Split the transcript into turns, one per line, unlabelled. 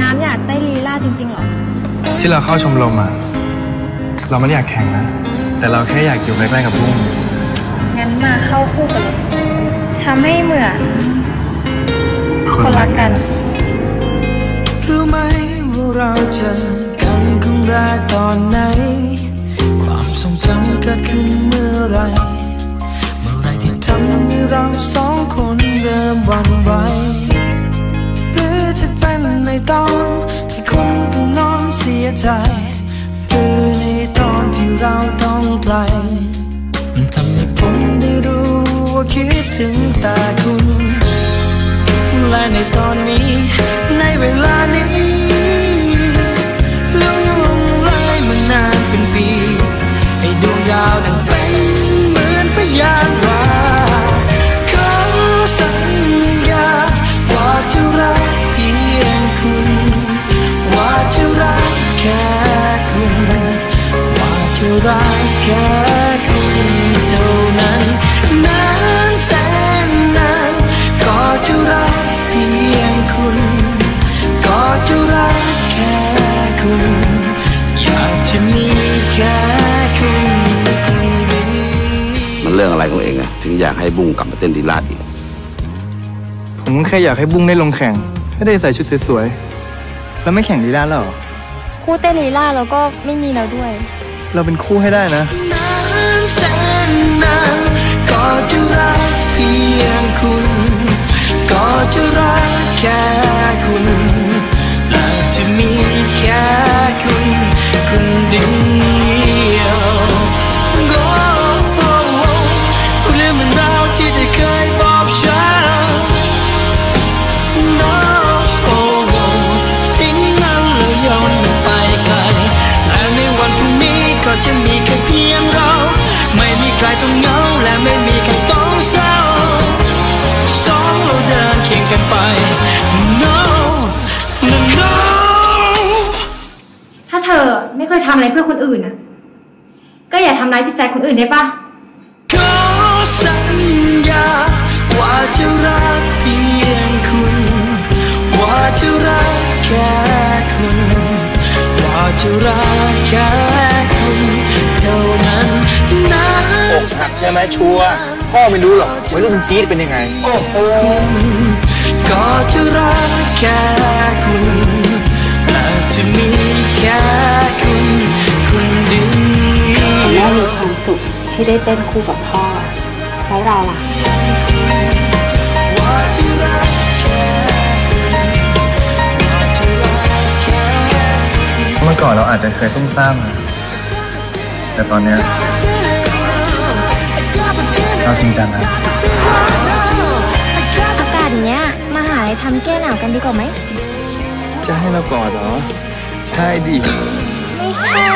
น้ำอยากเต้นลีลาจริงๆเหรอ
ที่เราเข้าชมรมอะเราไม่ได้อยากแข่งนะ แต่เราแค่อยากอยู่ใกล้ๆกับบุ้ง
งั้นมาเข้าคู่กันเลยทำให้เหมือนคนรักกัน
รู้ไหมว่าเราเจอกันครั้งแรกตอนไหน ความทรงจำเกิดขึ้นเมื่อไหรเมื่อไหรที่ทำให้เราสองคนเริ่มหวั่นไหว ใจ หรือในตอนที่เราต้องไกล มันทำให้ผมได้รู้ว่าคิดถึงแต่คุณ และในตอนนี้ ในเวลานี้ล่วงเลยมานานเป็นปี ให้ดวงดาวดังเป็นเหมือนพยาน รักแค่คุณเท่านั้นนานแสนนานก็จะรักเพียงคุณ ก็จะรักแค่คุณ อยากจะมีแค่คุณคนเดียว
มันเรื่องอะไรของเองอะถึงอยากให้บุ้งกลับมาเต้นดีลาดอีก
ผมแค่อยากให้บุ้งได้ลงแข่งให้ได้ใส่ชุดสวยๆแล้วไม่แข่งลีลาแล้วเหรอ
คู่เต้นลีลาแล้วก็ไม่มีเราด้วย
เราเป็นคู่ให้ได้นะ
จะรักเพียงคุณก็จะรักแค่คุณและจะมีแค่คุณคนเดียว ยทำ
อะไรเพื่อคนอื่นอะ ก็อย่าทำร้ายจิตใจคนอื่นได้ปะ
ขอสัญญาว่าจะรักเพียงคุณ ว่าจะรักแค่คุณ ว่าจะรักแค่คุณเท่านั้นนะ
อกหักใช่ไหมชัวร์พ่อไม่รู้หรอกว่าลูกมันจี๊ดเป็นยังไง โอ้โห
ก็จะรักแค่คุณและจะมีแค่
ที่ได้เต้นคู่กับพ่อ แล้วเราล่ะ
ว่าจะรักแค่คุณว่าจะรักแค่
เมื่อก่อนเราอาจจะเคยซุ่มซ่ามนะแต่ตอนเนี้ยเราจริงจังนะ
อากาศเนี้ยมาหาอะไรทำแก้หนาวกันดีกว่าไหม
จะให้เรากอดเหรอใช่ดิ
ไม่ใช่